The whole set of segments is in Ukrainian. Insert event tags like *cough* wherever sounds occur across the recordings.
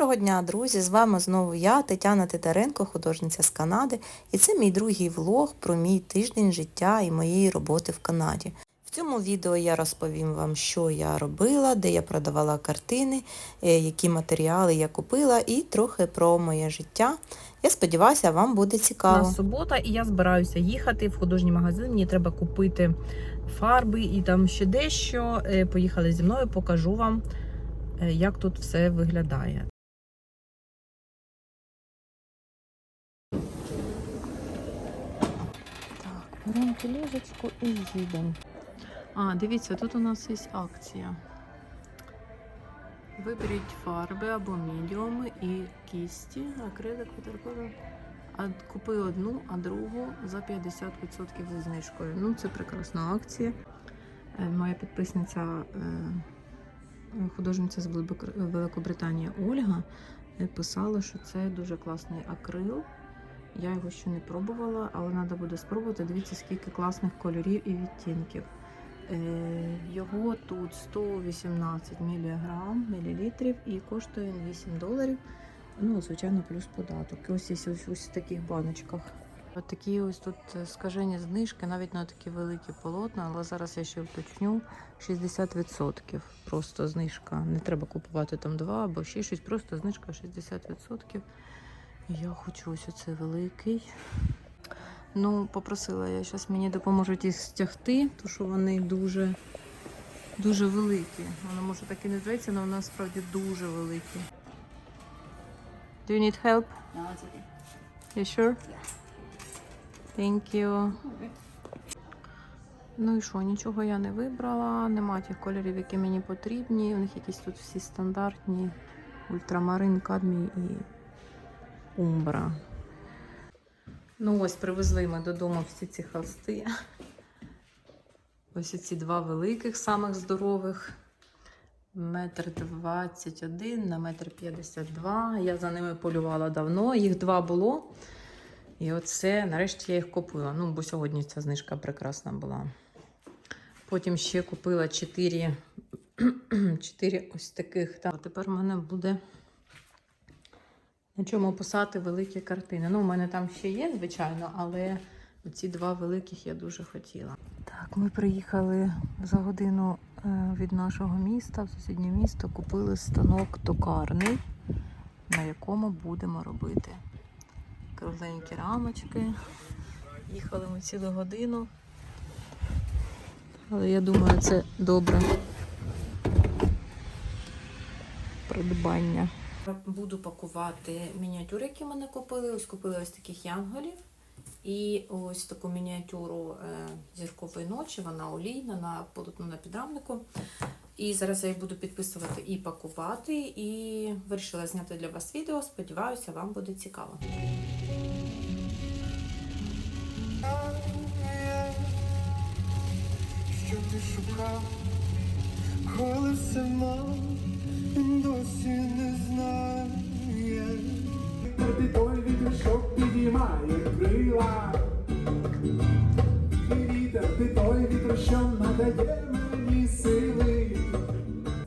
Доброго дня, друзі! З вами знову я, Тетяна Титаренко, художниця з Канади, і це мій другий влог про мій тиждень життя і моєї роботи в Канаді. В цьому відео я розповім вам, що я робила, де я продавала картини, е, які матеріали я купила, і трохи про моє життя. Я сподіваюся, вам буде цікаво. нас субота, і я збираюся їхати в художній магазин. Мені треба купити фарби і там ще дещо. Е, Поїхали зі мною, покажу вам, е, як тут все виглядає. Беремо тележечку і їдемо. А, дивіться, тут у нас є акція. Виберіть фарби або медіуми і кісті, акрилик, ватерколор. А купи одну, а другу за 50% зі знижкою. Ну, це прекрасна акція. Е, Моя підписниця, е, художниця з Великобританії Ольга, е, писала, що це дуже класний акрил. Я його ще не пробувала, але треба буде спробувати. Дивіться, скільки класних кольорів і відтінків. Е, Його тут 118 міліграм, мілілітрів і коштує 8 доларів. Ну, звичайно, плюс податок. Ось є ось, ось в таких баночках. От такі ось тут скажені знижки, навіть на такі великі полотна, але зараз я ще уточню 60%. Просто знижка. Не треба купувати там два або ще щось, просто знижка 60%. Я хочу ось оцей великий. Ну, попросила я, зараз мені допоможуть їх стягти, тому що вони дуже, дуже великі. Воно може так і не здається, але вони насправді дуже великі. Do you need help? No, it's okay. You sure? Thank you. Ну і що, нічого я не вибрала, нема тих кольорів, які мені потрібні. У них якісь тут всі стандартні. Ультрамарин, кадмій і умбра. Ну ось привезли ми додому всі ці холсти. Ось ці два великих, самих здорових. Метр двадцять один на метр п'ятдесят два. Я за ними полювала давно. Їх два було. І оце, нарешті, я їх купила. Ну, бо сьогодні ця знижка прекрасна була. Потім ще купила 4, 4 *clears throat* ось таких. Так, тепер в мене буде на чому писати великі картини. Ну, у мене там ще є, звичайно, але ці два великих я дуже хотіла. Так, ми приїхали за годину е, від нашого міста, в сусіднє місто, купили станок токарний, на якому будемо робити кругленькі рамочки. Їхали ми цілу годину. Але я думаю, це добре придбання. Буду пакувати мініатюри, які мене купили. Ось купили ось таких янголів. І ось таку мініатюру е, зіркової ночі, вона олійна на полотну на підрамнику. І зараз я їх буду підписувати і пакувати. І вирішила зняти для вас відео. Сподіваюся, вам буде цікаво. Що ти шукав, коли все мав, досі не знає. Ти той вітер, що підіймає крила. І вітер, ти той вітер, надає мені сили.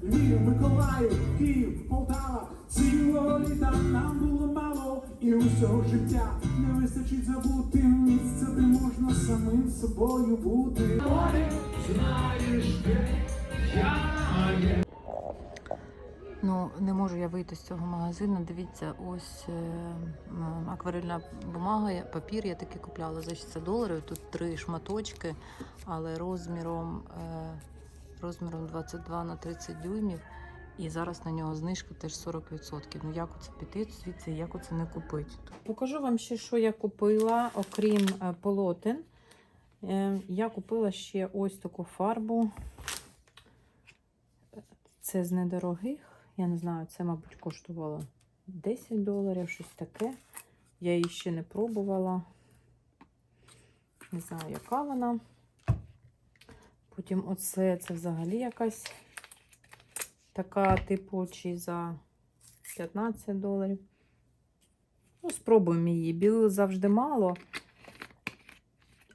Львів, Миколаїв, Київ, Полтава, цілого літа нам було мало, і усього життя не вистачить забути місце, де можна самим собою бути. Ну, не можу я вийти з цього магазину. Дивіться, ось е, акварельна бумага, папір я таки купляла за 60 доларів. Тут три шматочки, але розміром, е, розміром 22 на 30 дюймів. І зараз на нього знижка теж 40%. Ну як оце піти звідси, як оце не купити? Покажу вам ще, що я купила, окрім е, полотен. Я купила ще ось таку фарбу. Це з недорогих. Я не знаю, це, мабуть, коштувало 10 доларів, щось таке. Я її ще не пробувала. Не знаю, яка вона. Потім оце це взагалі якась така, типу, чи за 15 доларів. Ну, спробуємо її. Білил завжди мало.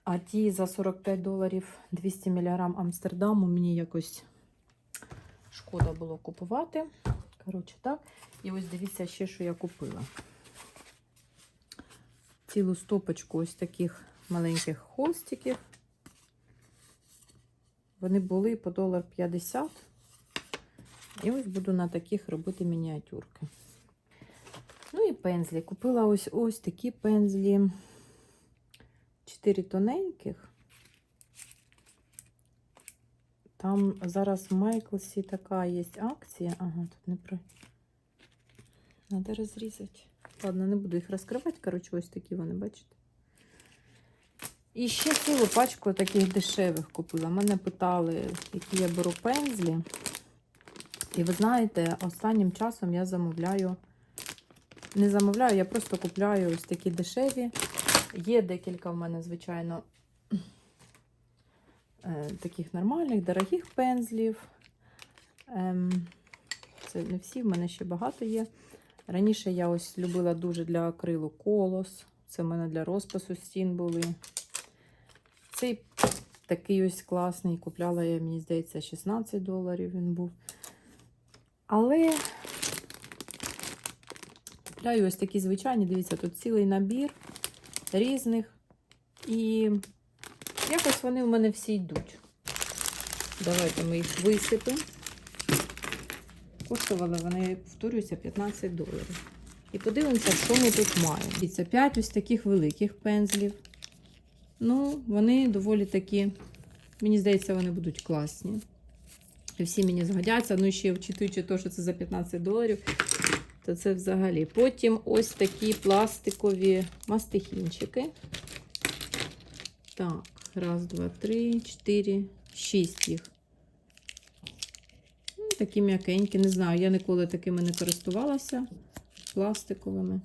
А ті за 45 доларів 200 мг Амстердаму мені якось шкода було купувати. Коротше, так. І ось дивіться ще, що я купила. Цілу стопочку ось таких маленьких холстиків. Вони були по долар 50. І ось буду на таких робити мініатюрки. Ну і пензлі. Купила ось ось такі пензлі. Чотири тоненьких. Там зараз в Майклсі така є акція. Ага, тут не про. Надо розрізати. Ладно, не буду їх розкривати. Коротше, ось такі вони, бачите. І ще цілу пачку таких дешевих купила. Мене питали, які я беру пензлі. І ви знаєте, останнім часом я замовляю. Не замовляю, я просто купляю ось такі дешеві. Є декілька в мене, звичайно, таких нормальних, дорогих пензлів. Ем, це не всі, в мене ще багато є. Раніше я ось любила дуже для акрилу колос. Це в мене для розпису стін були. Цей такий ось класний. Купляла я, мені здається, 16 доларів він був. Але купляю ось такі звичайні, дивіться, тут цілий набір різних. І якось вони в мене всі йдуть. Давайте ми їх висипемо. Коштували вони, повторююся, 15 доларів. І подивимося, що ми тут маємо. Дивіться, 5 ось таких великих пензлів. Ну, вони доволі такі, мені здається, вони будуть класні. Всі мені згодяться. Ну, ще вчитуючи те, що це за 15 доларів, то це взагалі. Потім ось такі пластикові мастихінчики. Так, раз, два, три, чотири, шість їх. Ну, такі м'якенькі, не знаю, я ніколи такими не користувалася пластиковими.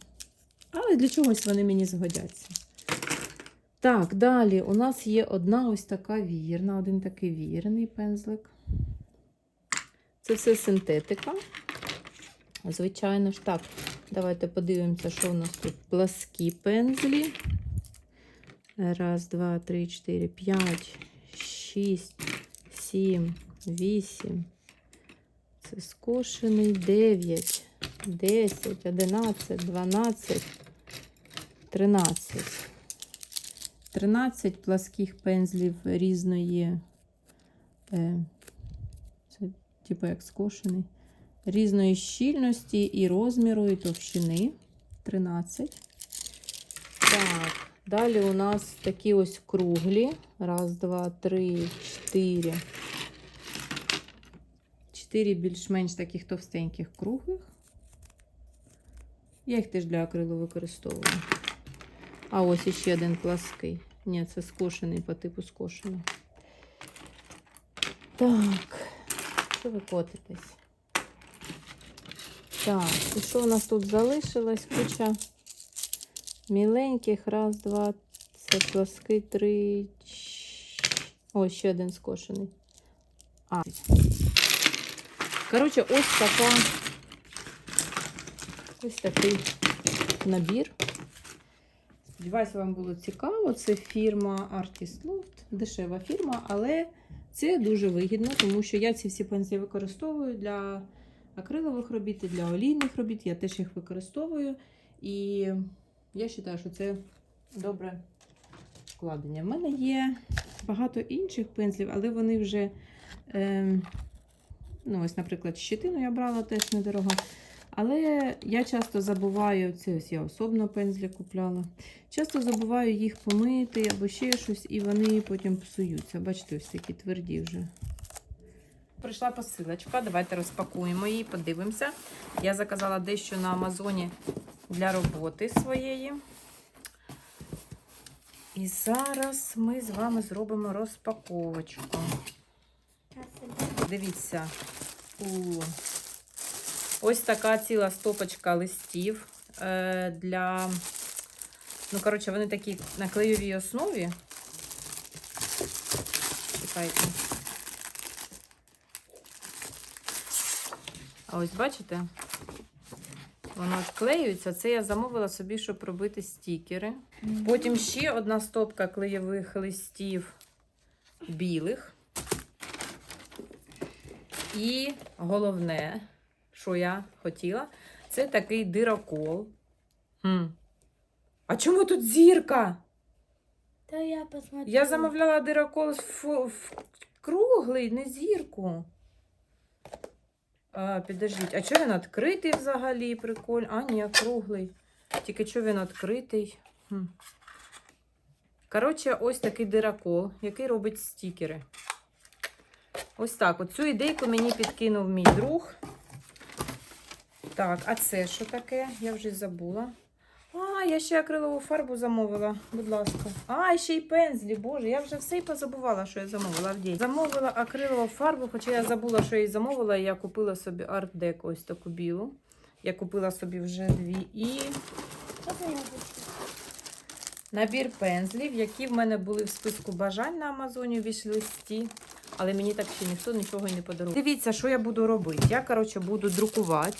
Але для чогось вони мені згодяться. Так, далі у нас є одна ось така вірна, один такий вірний пензлик. Це все синтетика. Звичайно ж, так, давайте подивимося, що у нас тут пласкі пензлі. Раз, два, три, чотири, п'ять, шість, сім, вісім. Це скошений 9, 10, 11, 12, 13. 13 пласких пензлів різної, е, це типу як скошений, різної щільності і розміру, і товщини. 13. Так, далі у нас такі ось круглі. Раз, два, три, чотири. Чотири більш-менш таких товстеньких круглих. Я їх теж для акрилу використовую. А ось іще один плаский. Ні, це скошений по типу скошений. Так, що ви котитесь? Так, і що у нас тут залишилось? Куча міленьких. Раз, два, це плаский, три. О, ще один скошений. А. Коротше, ось така. Ось такий набір. Сподіваюся, вам було цікаво. Це фірма Artist Loft, дешева фірма, але це дуже вигідно, тому що я ці всі пензлі використовую для акрилових робіт і для олійних робіт. Я теж їх використовую. І я вважаю, що це добре вкладення. В мене є багато інших пензлів, але вони вже, е, ну, ось, наприклад, щитину я брала теж недорого. Але я часто забуваю, це ось я особно пензлі купляла. Часто забуваю їх помити або ще щось, і вони потім псуються. Бачите, ось такі тверді вже. Прийшла посилочка, давайте розпакуємо її, подивимося. Я заказала дещо на Амазоні для роботи своєї. І зараз ми з вами зробимо розпаковочку. Дивіться. У... Ось така ціла стопочка листів е, для. Ну, коротше, вони такі на клеєвій основі. Чекайте. А ось бачите? Воно відклеюється. Це я замовила собі, щоб робити стікери. Потім ще одна стопка клеєвих листів білих. І головне, що я хотіла. Це такий дирокол. Хм. А чому тут зірка? Да я посмотрю. Я замовляла дирокол в, в круглий, не зірку. А, підождіть, а чого він відкритий взагалі? Прикольно. А, ні, круглий. Тільки чого він відкритий? Хм. Коротше, ось такий диракол, який робить стікери. Ось так. Оцю ідейку мені підкинув мій друг. Так, а це що таке? Я вже забула. А, я ще акрилову фарбу замовила, будь ласка. А, ще й пензлі, боже, я вже все й позабувала, що я замовила в день. Замовила акрилову фарбу, хоча я забула, що я її замовила, і я купила собі арт-деко, ось таку білу. Я купила собі вже дві. І набір пензлів, які в мене були в списку бажань на Амазоні в вішлисті. Але мені так ще ніхто нічого не подарував. Дивіться, що я буду робити. Я, коротше, буду друкувати.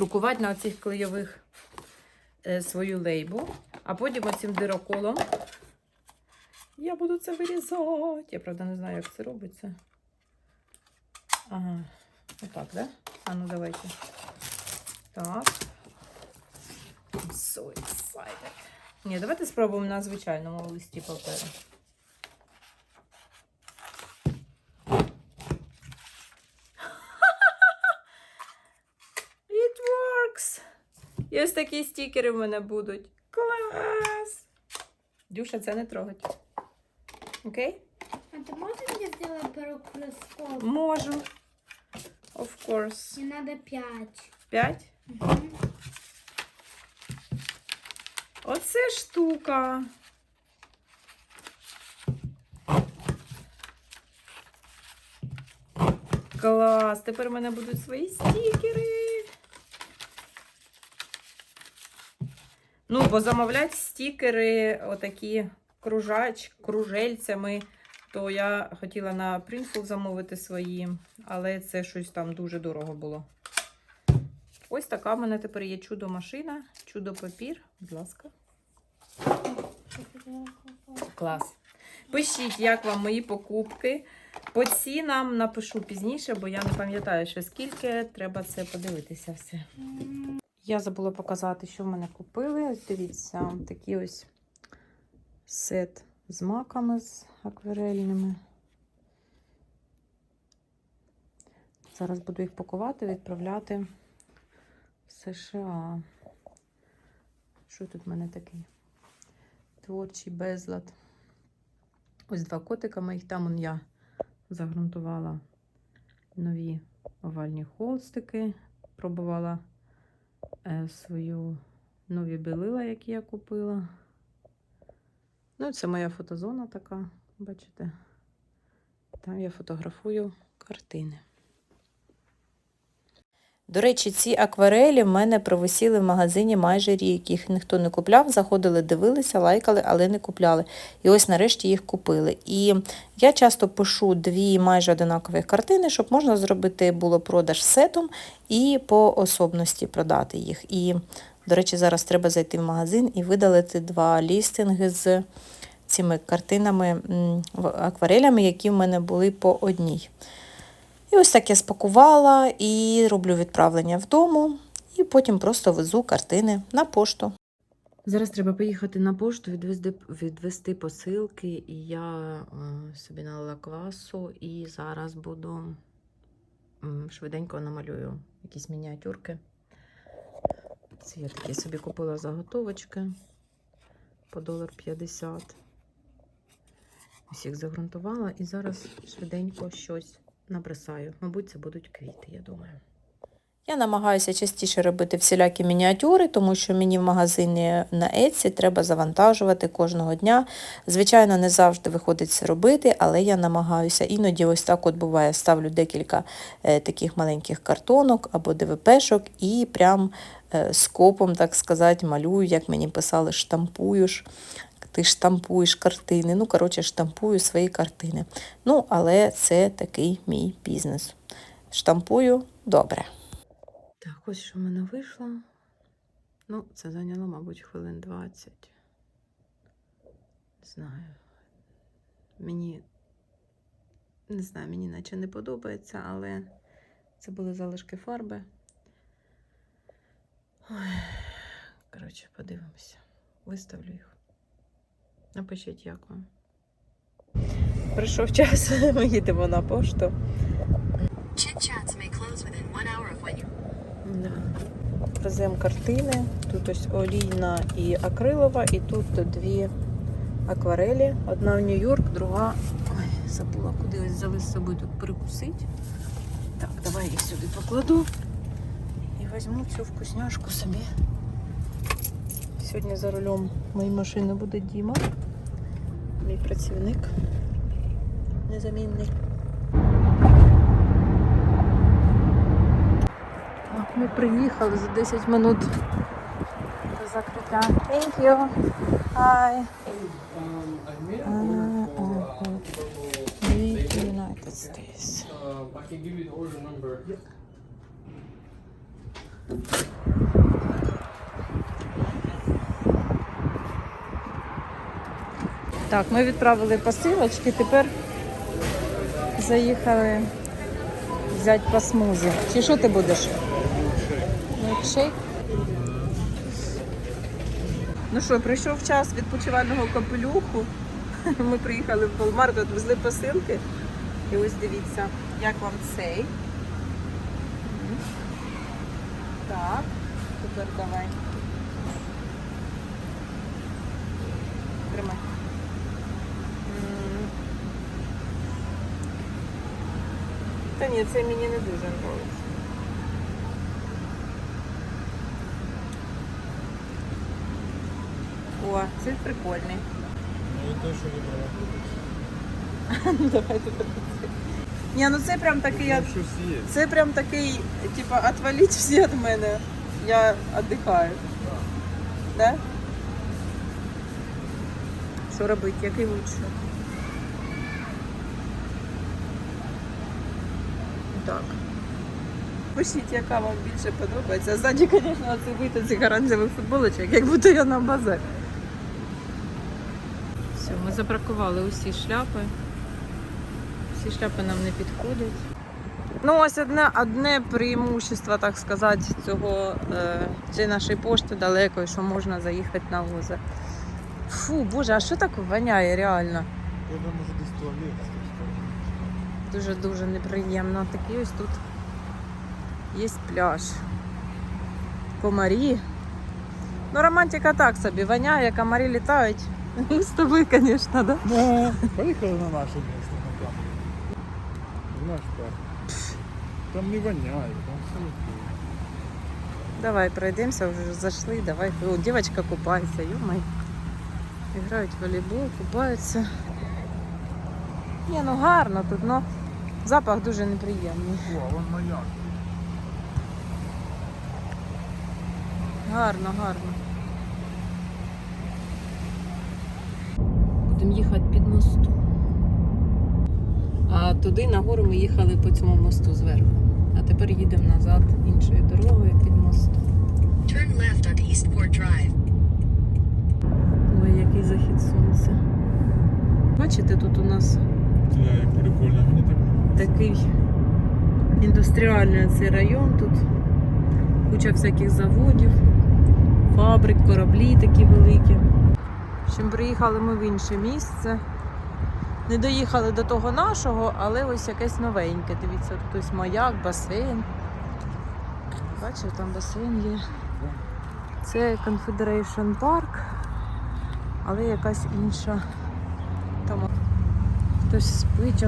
Друкувати на оцих клейових е, свою лейбу, а потім оцим дироколом я буду це вирізати. Я правда не знаю, як це робиться. Ага, отак, да? А ну давайте. Так. I'm so excited. Ні, давайте спробуємо на звичайному листі паперу. І ось такі стікери в мене будуть. Клас! Дюша, це не трогать. Окей? А ты можешь мне сделать пару Можу. Of course. Мне надо пять. П'ять. Оце штука. Клас! Тепер у мене будуть свої стікери. Ну, бо замовляти стікери, отакі кружач, кружельцями, то я хотіла на Printful замовити свої, але це щось там дуже дорого було. Ось така в мене тепер є чудо-машина, чудо-папір. Будь ласка. Клас. Пишіть, як вам мої покупки. По цінам напишу пізніше, бо я не пам'ятаю, що скільки. Треба це подивитися все. Я забула показати, що в мене купили. Ось дивіться, такий ось сет з маками з акварельними. Зараз буду їх пакувати, відправляти в США. Що тут в мене такий? Творчий безлад. Ось два котика моїх. Там он я загрунтувала нові овальні холстики. Пробувала свою нові білила, які я купила. Ну, це моя фотозона така, бачите. Там я фотографую картини. До речі, ці акварелі в мене провисіли в магазині майже рік. Їх ніхто не купляв, заходили, дивилися, лайкали, але не купляли. І ось нарешті їх купили. І я часто пишу дві майже одинакові картини, щоб можна зробити було продаж сетом і по особності продати їх. І, до речі, зараз треба зайти в магазин і видалити два лістинги з цими картинами, акварелями, які в мене були по одній. І ось так я спакувала і роблю відправлення вдому, і потім просто везу картини на пошту. Зараз треба поїхати на пошту, відвезти, відвести посилки, і я е, собі налила квасу, і зараз буду швиденько намалюю якісь мініатюрки. Це я такі собі купила заготовочки по долар 50. Ось їх загрунтувала і зараз швиденько щось набросаю. Мабуть, це будуть квіти, я думаю. Я намагаюся частіше робити всілякі мініатюри, тому що мені в магазині на Etsy треба завантажувати кожного дня. Звичайно, не завжди виходить це робити, але я намагаюся. Іноді ось так от буває, ставлю декілька е, таких маленьких картонок або ДВПшок і прям е, скопом, так сказати, малюю, як мені писали, штампуєш. Ти штампуєш картини. Ну, коротше, штампую свої картини. Ну, але це такий мій бізнес. Штампую добре. Так, ось що в мене вийшло. Ну, це зайняло, мабуть, хвилин 20. Не знаю. Мені не знаю, мені наче не подобається, але Це були залишки фарби. Коротше, подивимося. Виставлю їх. Напишіть, як вам. Прийшов час, *laughs* ми їдемо на пошту. Веземо картини. Тут ось олійна і акрилова, і тут дві акварелі. Одна в Нью-Йорк, друга. Ой, забула, куди ось взяли з собою тут перекусити. Так, давай їх сюди покладу. І візьму цю вкусняшку собі. Сьогодні за рулем моєї машини буде Діма, мій працівник незамінний. Ми приїхали за 10 минут до закриття. Thank you. Hi. Uh, uh, United States. Um, I can give you the order number. Так, ми відправили посилочки, тепер заїхали взяти по смузі. Чи що ти будеш? Мілкшейк. Ну що, прийшов час відпочивального капелюху. *laughs* Ми приїхали в Walmart, відвезли посилки. І ось дивіться, як вам цей. Так, тепер давай. Ні, це мені не дуже подобається. О, це прикольний. Ну, те, що вибрала. Ну давай тепер. Ні, ну це прям такий. Є. Це прям такий, типа, отваліть всі від мене. Я віддихаю. Да? Що робити? Який лучше? Так. Пишіть, яка вам більше подобається. Ззаді, звісно, це вийти цих оранжевих футболочок, як будто я на базар. Все, ми запаркували усі шляпи. Всі шляпи нам не підходять. Ну, ось одне, одне преимущество, так сказати, цього е, цієї нашої пошти далекої, що можна заїхати на озеро. Фу, боже, а що так воняє реально? Я думаю, може десь туалет. Дуже-дуже неприємно. Такий ось тут є пляж. Комарі. Ну, романтика так собі, воняє, комарі літають. *laughs* Ми з тобою, звісно, да? Да. Поїхали на наше місце, на камеру. В наш парк. Там не воняє, там все окей. Давай пройдемося, вже зайшли, давай. О, дівчинка купається, йомай. Грають в волейбол, купаються. Ні, ну гарно тут, ну запах дуже неприємний. О, вон маяк. Гарно, гарно. Будемо їхати під мосту. А туди нагору ми їхали по цьому мосту зверху. А тепер їдемо назад іншою дорогою під мостом. turn left onto Eastport Drive. Ой, який захід сонця. Бачите, тут у нас Бля, прикольно, мені так подобається. Такий індустріальний цей район тут. Куча всяких заводів, фабрик, кораблі такі великі. В общем, приїхали ми в інше місце. Не доїхали до того нашого, але ось якесь новеньке. Дивіться, тут ось маяк, басейн. Бачите, там басейн є. Це Confederation Park, але якась інша. Там хтось спить.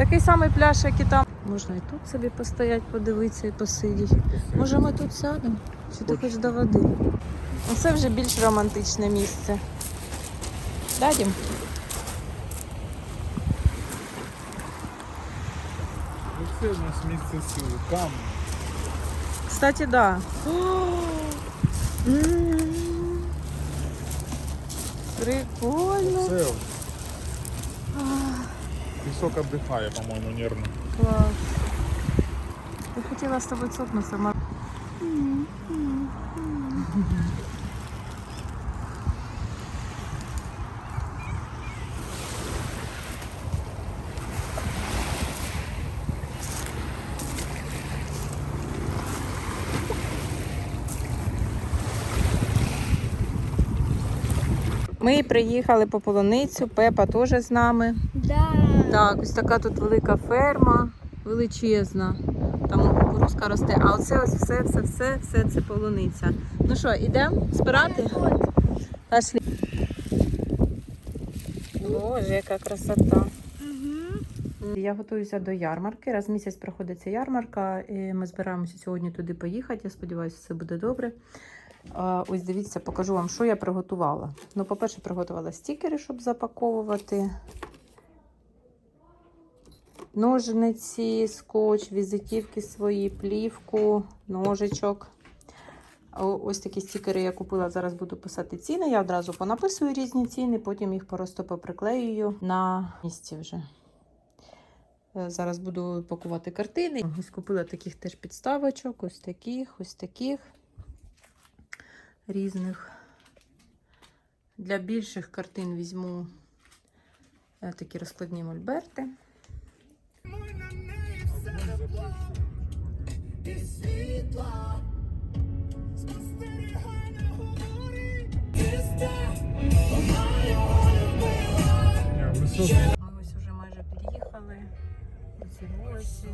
Такий самий пляж, як і там. Можна і тут собі постояти, подивитися і посидіти. Може ми тут сядемо? Чи ти хочеш до води? Оце вже більш романтичне місце. Да, Дім? Оце у нас місце сили. Там. Кстати, да. Прикольно. Це. Песок отдыхает, по-моему, нервно. Класс. Я хотела с тобой цокнуться, Мар... Ми приїхали по полуницю, Пепа теж з нами. Да. Так, ось така тут велика ферма, величезна. Там кукурузка росте, а оце ось все, все, це полуниця. Ну що, ідемо збирати? Пошли. Боже, яка красота. Я готуюся до ярмарки. Раз в місяць проходиться ярмарка. І ми збираємося сьогодні туди поїхати. Я сподіваюся, все буде добре. Ось дивіться, покажу вам, що я приготувала. Ну, по-перше, приготувала стікери, щоб запаковувати. Ножниці, скотч, візитівки свої, плівку, ножичок. Ось такі стікери я купила. Зараз буду писати ціни. Я одразу понаписую різні ціни, потім їх просто поприклеюю на місці вже. Е, Зараз буду пакувати картини. Ось купила таких теж підставочок, ось таких, ось таких різних. Для більших картин візьму е, такі розкладні мольберти. Ми ось уже майже під'їхали до ці вулиці.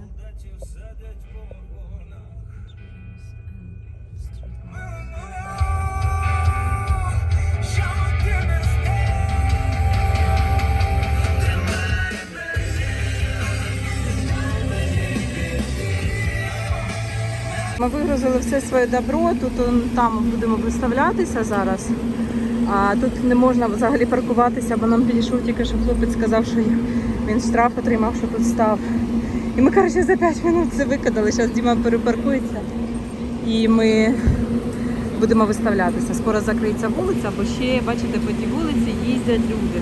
Ми вигрузили все своє добро. Тут там будемо виставлятися зараз. А тут не можна взагалі паркуватися, бо нам підійшов тільки що хлопець сказав, що він штраф отримав, що тут став. І ми, коротше, за 5 хвилин це викидали. Зараз Діма перепаркується. І ми будемо виставлятися. Скоро закриється вулиця, бо ще, бачите, по тій вулиці їздять люди.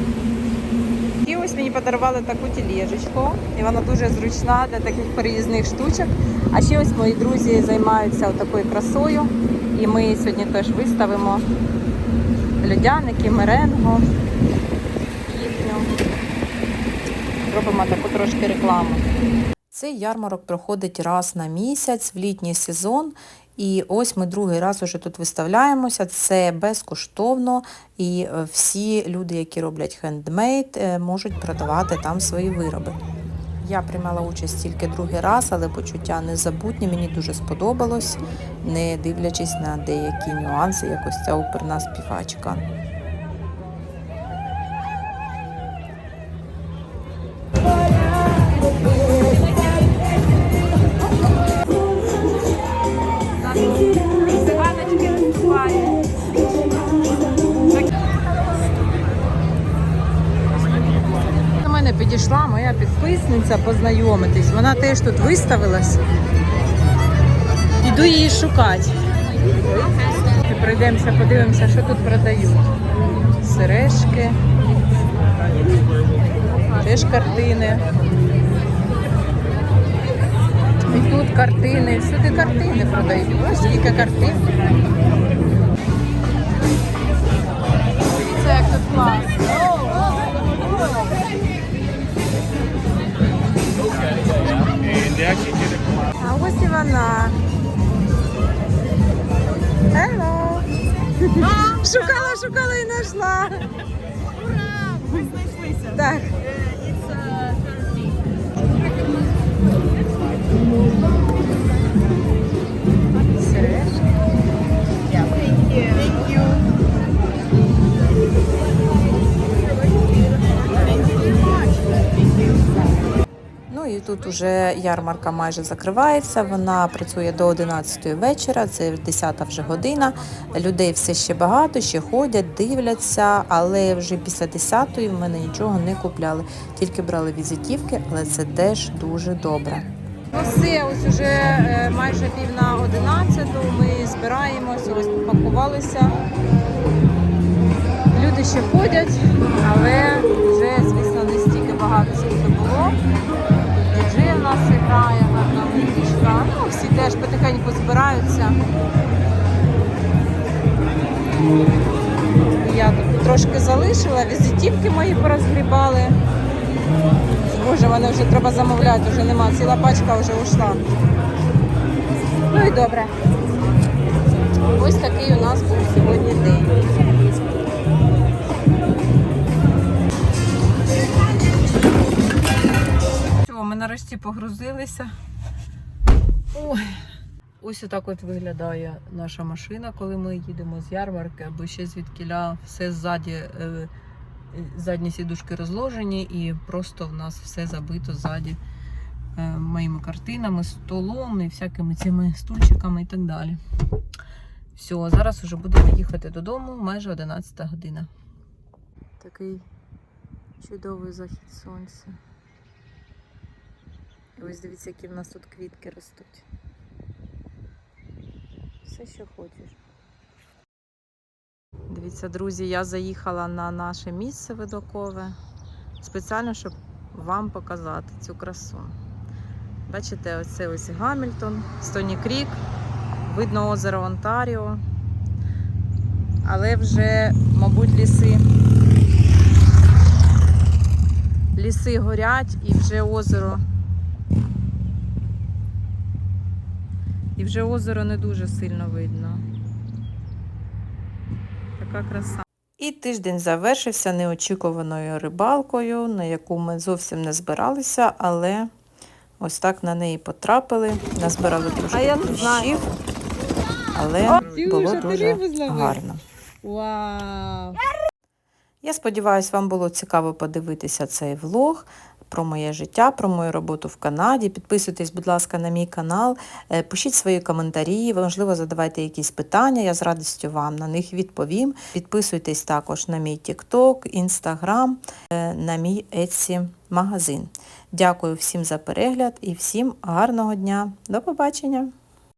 І ось мені подарували таку тілежечку, і вона дуже зручна для таких переїзних штучок. А ще ось мої друзі займаються такою красою. І ми сьогодні теж виставимо льодяники, меренго їхню. Робимо таку трошки рекламу. Цей ярмарок проходить раз на місяць в літній сезон. І ось ми другий раз уже тут виставляємося. Це безкоштовно, і е, всі люди, які роблять хендмейд, е, можуть продавати там свої вироби. Я приймала участь тільки другий раз, але почуття незабутні. Мені дуже сподобалось, не дивлячись на деякі нюанси, як ось ця оперна співачка. Підписниця познайомитись. Вона теж тут виставилась. Іду її шукати. Пройдемося, подивимося, що тут продають. Сережки. Теж картини. І тут картини. Всюди картини продають. Ось скільки картин. Дивіться, як тут класно. Ось і вона. Hello. Шукала, шукала і знайшла. Ура! Ми знайшлися. Так. Сережки. Ну і тут уже ярмарка майже закривається. Вона працює до 11 вечора, це 10 вже година. Людей все ще багато, ще ходять, дивляться, але вже після 10-ї в мене нічого не купляли. Тільки брали візитівки, але це теж дуже добре. Ну все, ось уже е, майже пів на одинадцяту. Ми збираємося, ось попакувалися. Люди ще ходять, але вже, звісно, не стільки багато, скільки було. Нас грає, гарна музичка. Ну, всі теж потихеньку збираються. Я тут трошки залишила, візитівки мої порозгрібали. Боже, мене вже треба замовляти, вже нема. Ціла пачка вже ушла. Ну і добре. Ось такий у нас був сьогодні день. Нарешті погрузилися. Ой. Ось отак от виглядає наша машина, коли ми їдемо з ярмарки, або ще звідкіля все ззаді, е, задні сідушки розложені, і просто в нас все забито ззаді е, моїми картинами, столом і всякими цими стульчиками і так далі. Все, зараз вже будемо їхати додому, майже 11 година. Такий чудовий захід сонця. Ось дивіться, які в нас тут квітки ростуть. Все, що хочеш. Дивіться, друзі, я заїхала на наше місце видокове спеціально, щоб вам показати цю красу. Бачите, оце ось Гамільтон, Стоні Крік, видно озеро Онтаріо. Але вже, мабуть, ліси. Ліси горять і вже озеро. І вже озеро не дуже сильно видно. Така краса. І тиждень завершився неочікуваною рибалкою, на яку ми зовсім не збиралися, але ось так на неї потрапили. Назбирали трошки кліщів, але було дуже гарно. Вау! Я сподіваюся, вам було цікаво подивитися цей влог про моє життя, про мою роботу в Канаді. Підписуйтесь, будь ласка, на мій канал, е, пишіть свої коментарі, можливо, задавайте якісь питання, я з радістю вам на них відповім. Підписуйтесь також на мій TikTok, Instagram, е, на мій Etsy магазин. Дякую всім за перегляд і всім гарного дня. До побачення!